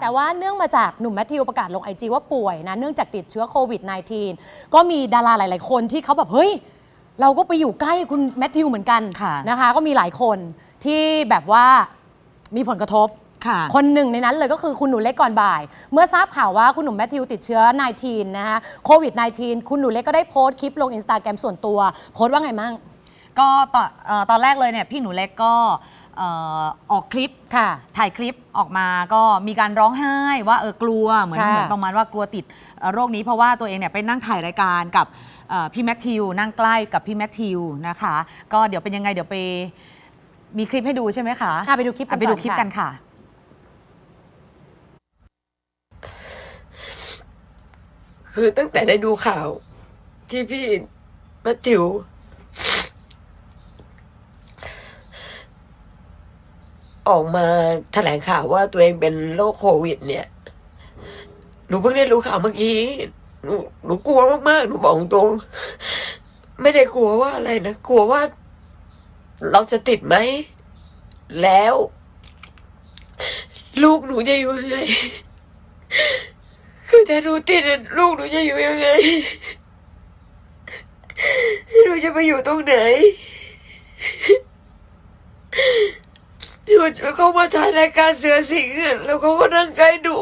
แต่ว่าเนื่องมาจากหนุ่มแมทธิวประกาศลงไอจีว่าป่วยนะ เนื่องจากติดเชื้อโควิด -19 ก็มีดาราหลาย ๆ คนที่เขาแบบเฮ้ย เราก็ไปอยู่ใกล้คุณแมทธิวเหมือนกันค่ะนะคะ ก็มีหลายคนที่แบบว่ามีผลกระทบ ค่ะ คนหนึ่งในนั้นเลยก็คือคุณหนูเล็กก่อนบ่าย เมื่อทราบข่าวว่าคุณหนุ่มแมทธิวติดเชื้อ 19 นะคะโควิด -19 คุณหนูเล็กก็ได้โพสต์คลิปลงอินสตาแกรมส่วนตัว โพสต์ว่าไงมั่ง ก็ตอนเอ่อตอนแรกเลยเนี่ยพี่หนูเล็กก็ เอ่อออกคลิป ค่ะ ถ่ายคลิปออกมาก็มีการร้องไห้ว่าเออกลัวเหมือนค่ะเหมือนประมาณว่ากลัวติดเอ่อโรคนี้เพราะว่าตัวเองเนี่ยไปนั่งถ่ายรายการกับเอ่อพี่แมทธิวนั่งใกล้กับพี่แมทธิวนะคะ ก็เดี๋ยวเป็นยังไงเดี๋ยวไปมีคลิปให้ดูใช่ไหมคะอะไปดูคลิปกันอะไปดูก่อนคลิปค่ะ กันค่ะ คือตั้งแต่ได้ดูข่าว ที่พี่แมัติว ออกมาแถลงข่าวว่าตัวเองเป็นโรคโควิด เนี่ย หนูเพิ่งได้รู้ข่าวเมื่อกี้ หนูหนูกลัวมากๆ หนูบอกตรง ไม่ได้กลัวว่าอะไรนะ กลัวว่า เราจะติดไหม แล้ว ลูกหนูจะอยู่ยังไง คือถ้าหนูติดลูกหนูจะอยู่ยังไง หนูจะไปอยู่ตรงไหน หนูเขามาถ่ายรายการเสือสิงห์แล้วเขาก็นั่งใกล้หนู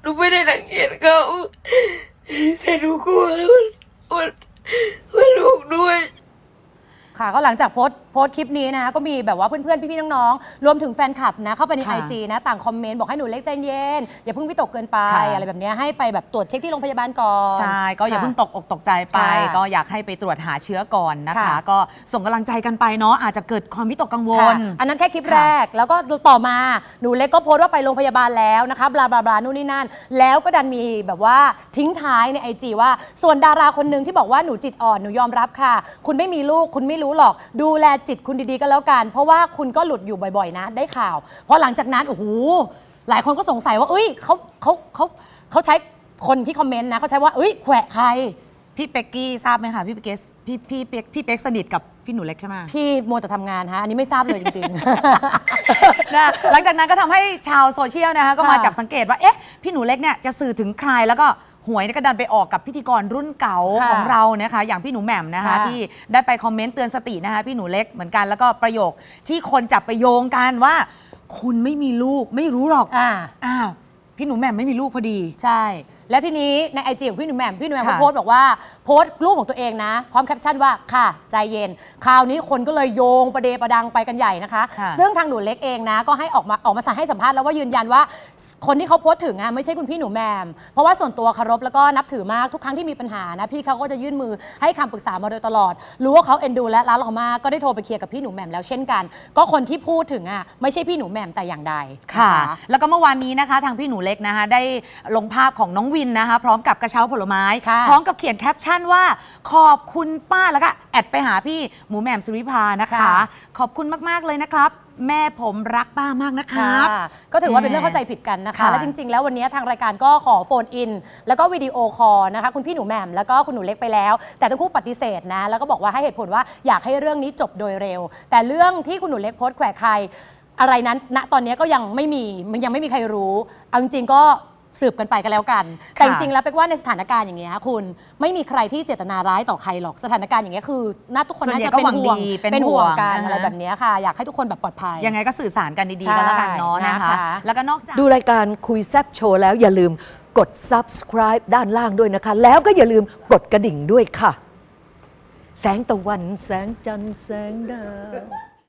หนูไม่ได้รังเกียจเขาแต่หนูกลัว่าว่าลูกด้วย ค่ะก็ห ลังจากโพสต์โพสต์คลิปนี้นะก็มีแบบว่าเพื่อนๆ พี่ๆ น้องๆ รวมถึงแฟนคลับนะเข้าไปในไอค่ะจีนะต่างคอมเมนต์บอกให้หนูเล็กใจเย็น อย่าเพิ่งวิตกเกินไปค่ะ อะไรแบบเนี้ยให้ไปแบบตรวจเช็คที่โรงพยาบาลก่อน ใช่ ก็อย่าค่ะเพิ่งตกอกตกใจไป ค่ะก็อยากให้ไปตรวจหาเชื้อก่อนนะคะ ค่ะ ก็ส่งกำลังใจกันไปเนาะอาจจะเกิดความวิตกกังวค่ะล อันนั้นแค่คลิปค่ะแรก แล้วก็ต่อมา หนูเล็กก็โพสต์ว่าไปโรงพยาบาลแล้วนะคะ บลาบลาบลานู่นนี่นั่น แล้วก็ดันมีแบบว่าทิ้งท้ายในไอจีว่า ส่วนดาราคนหนึ่งที่บอกว่าหนูจิตอ่อน หนูยอมรับค่ะ คุณไม่มีลูก คุณไม่รู้หรอกดูแลจิตคุณดีๆก็แล้วกัน เพราะว่าคุณก็หลุดอยู่บ่อยๆนะ ได้ข่าว เพราะหลังจากนั้นโอ้โหหลายคนก็สงสัยว่า เอ้ยเขาเขาเขาเขาใช้คนที่คอมเมนต์นะเขาใช้ว่าเอ้ยแขวะใคร พี่เป็กกี้ทราบไหมคะพี่เป็กกี้พี่พี่เป็กพี่เป็กสนิทกับพี่หนูเล็กใช่ไหมพี่มัวแต่ทำงานฮะอันนี้ไม่ทราบเลยจริงๆนะหลังจากนั้นก็ทำให้ชาวโซเชียลนะคะก็มาค่ะ จับสังเกตว่าเอ๊ะพี่หนูเล็กเนี่ยจะสื่อถึงใครแล้วก็ หวยเนี่ยก็ดันไปออกกับพิธีกรรุ่นเก่าค่ะของเรานะคะ อย่างพี่หนูแหม่มนะคะ ค่ะที่ได้ไปคอมเมนต์เตือนสตินะคะ พี่หนูเล็กเหมือนกันแล้วก็ประโยคที่คนจับไปโยงกันว่า คุณไม่มีลูกไม่รู้หรอกอ่า อ้าวพี่หนูแหม่มไม่มีลูกพอดี ใช่ แล้วทีนี้ในไอจีของพี่หนุ่มแหม่มพี่หนุ่มแหม่มค่ะก็โพสต์บอกว่าโพสต์รูปของตัวเองนะ พร้อมแคปชั่นว่าค่ะ ใจเย็น คราวนี้คนก็เลยโยงประเดประดังไปกันใหญ่นะคะ ค่ะ ซึ่งทางหนูเล็กเองนะ ก็ให้ออกมาออกมาให้สัมภาษณ์แล้วว่ายืนยันว่า คนที่เขาโพสต์ถึงอะไม่ใช่คุณพี่หนูแหม่มเพราะว่าส่วนตัวเคารพแล้วก็นับถือมากทุกครั้งที่มีปัญหานะพี่เขาก็จะยื่นมือให้คำปรึกษามาโดยตลอด รู้ว่าเขาเอ็นดูและรักเรามากก็ได้โทรไปเคลียร์กับพี่หนูแหม่มแล้วเช่นกัน ก็คนที่พูดถึงอะไม่ใช่พี่หนูแหม่มแต่อย่างใดค่ะ น แล้วก็เมื่อวานนี้นะคะ ทางพี่หนูเล็กนะคะ ได้ลงภาพของน้องวินนะคะ พร้อมกับกระเช้าผลไม้ ค่ะ พร้อมกับเขียนแคปชั่นว่า ขอบคุณป้าแล้วก็แอดไปหาพี่หมูแหม่มสุริพานะคะ ค่ะ ขอบคุณมากๆเลยนะครับ แม่ผมรักป้ามากนะครับ ค่ะก็ถือว่าเป็นเรื่องเข้าใจผิดกันนะคะ ค่ะและจริง ๆ แล้ววันนี้ทางรายการก็ขอโฟนอิน แล้วก็วิดีโอคอลนะคะ คุณพี่หนูแหม่มแล้วก็คุณหนูเล็กไปแล้ว แต่ทั้งคู่ปฏิเสธนะ แล้วก็บอกว่าให้เหตุผลว่าอยากให้เรื่องนี้จบโดยเร็ว แต่เรื่องที่คุณหนูเล็กโพสต์แขวะใคร อะไรนั้นณตอนนี้ก็ยังไม่มีมันยังไม่มีใครรู้เอาจริงๆก็ สืบกันไปกันแล้วกัน แต่จริงๆแล้วเป็นว่าในสถานการณ์อย่างเงี้ยคุณไม่มีใครที่เจตนาร้ายต่อใครหรอกสถานการณ์อย่างเงี้ยคือน่าทุกคนส่วนน่าใหญ่จะเป็นก็หวังห่วงดีเป็นเป็นห่วงห่วงกันอ่าฮะ อะไรแบบเนี้ยค่ะ อยากให้ทุกคนแบบปลอดภัย ยังไงก็สื่อสารกันดีใช่ๆก็แล้วกันเนาะนะคะ นะคะ แล้วก็นอกจาก ดูรายการคุยแซบโชว์แล้วอย่าลืมกด subscribe ด้านล่างด้วยนะคะ แล้วก็อย่าลืมกดกระดิ่งด้วยค่ะ แสงตะวัน แสงจันทร์แสงดาว